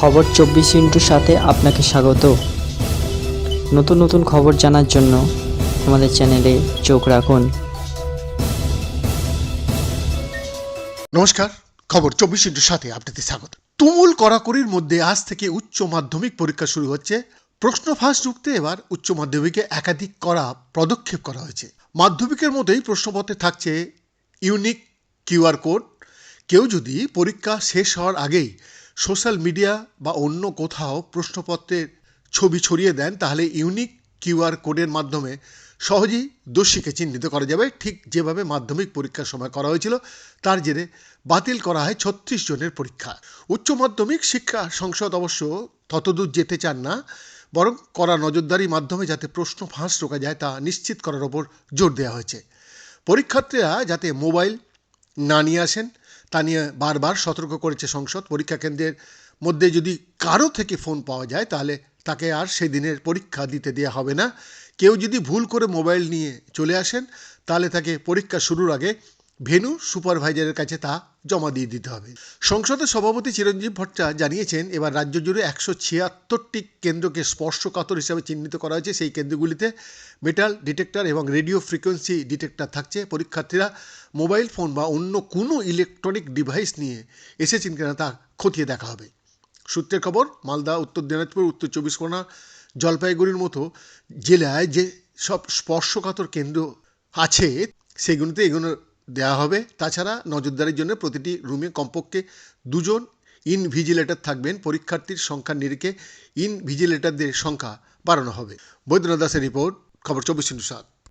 খবর চব্বিশ ইন্টুর সাথে আপনাকে স্বাগত। নতুন নতুন খবর জানার জন্য আমাদের চ্যানেলে চোখ রাখুন। নমস্কার, খবর চব্বিশ ইন্টুর সাথে আপনাদের স্বাগত। তুমুল কড়াকড়ির মধ্যে আজ থেকে উচ্চ মাধ্যমিক পরীক্ষা শুরু হচ্ছে। প্রশ্ন ফাঁস ঢুকতে এবার উচ্চ মাধ্যমিকে একাধিক করা পদক্ষেপ করা হয়েছে। মাধ্যমিকের মধ্যেই প্রশ্নপত্রে থাকছে ইউনিক কিউআর কোড। কেউ যদি পরীক্ষা শেষ হওয়ার আগেই সোশ্যাল মিডিয়া বা অন্য কোথাও প্রশ্নপত্রের ছবি ছড়িয়ে দেন, তাহলে ইউনিক কিউআর কোডের মাধ্যমে সহজেই দোষীকে চিহ্নিত করা যাবে। ঠিক যেভাবে মাধ্যমিক পরীক্ষার সময় করা হয়েছিল, তার জেরে বাতিল করা হয় ছত্রিশ জনের পরীক্ষা। উচ্চ মাধ্যমিক শিক্ষা সংসদ অবশ্য ততদূর যেতে চান না, বরং করা নজরদারি মাধ্যমে যাতে প্রশ্ন ফাঁস রোকা যায়, তা নিশ্চিত করার ওপর জোর দেওয়া হয়েছে। পরীক্ষার্থীরা যাতে মোবাইল না নিয়ে আসেন তা নিয়ে বারবার সতর্ক করেছে সংসদ। পরীক্ষা কেন্দ্রের মধ্যে যদি কারও থেকে ফোন পাওয়া যায়, তাহলে তাকে আর সেদিনের পরীক্ষা দিতে দেওয়া হবে না। কেউ যদি ভুল করে মোবাইল নিয়ে চলে আসেন, তাহলে তাকে পরীক্ষা শুরুর আগে ভেনু সুপারভাইজারের কাছে তা জমা দিয়ে দিতে হবে। সংসদের সভাপতি চিরঞ্জীব ভট্টা জানিয়েছেন, এবার রাজ্য জুড়ে একশো ছিয়াত্তরটি কেন্দ্রকে স্পর্শকাতর হিসাবে চিহ্নিত করা হয়েছে। সেই কেন্দ্রগুলিতে মেটাল ডিটেক্টর এবং রেডিও ফ্রিকোয়েন্সি ডিটেক্টর থাকছে। পরীক্ষার্থীরা মোবাইল ফোন বা অন্য কোনো ইলেকট্রনিক ডিভাইস নিয়ে এসেছেন কিনা তা খতিয়ে দেখা হবে। সূত্রের খবর, মালদা, উত্তর দিনাজপুর, উত্তর চব্বিশ পরগনা, জলপাইগুড়ির মতো জেলায় যে সব স্পর্শকাতর কেন্দ্র আছে, সেগুলিতে এগুলো দেওয়া হবে। তাছাড়া নজরদারির জন্য প্রতিটি রুমে কমপক্ষে দুজন ইনভিজিলেটর থাকবেন। পরীক্ষার্থীর সংখ্যা নিরিখে ইনভিজিলেটরদের সংখ্যা বাড়ানো হবে। বৈদ্যনাথ দাসের রিপোর্ট, খবর চব্বিশ সাত।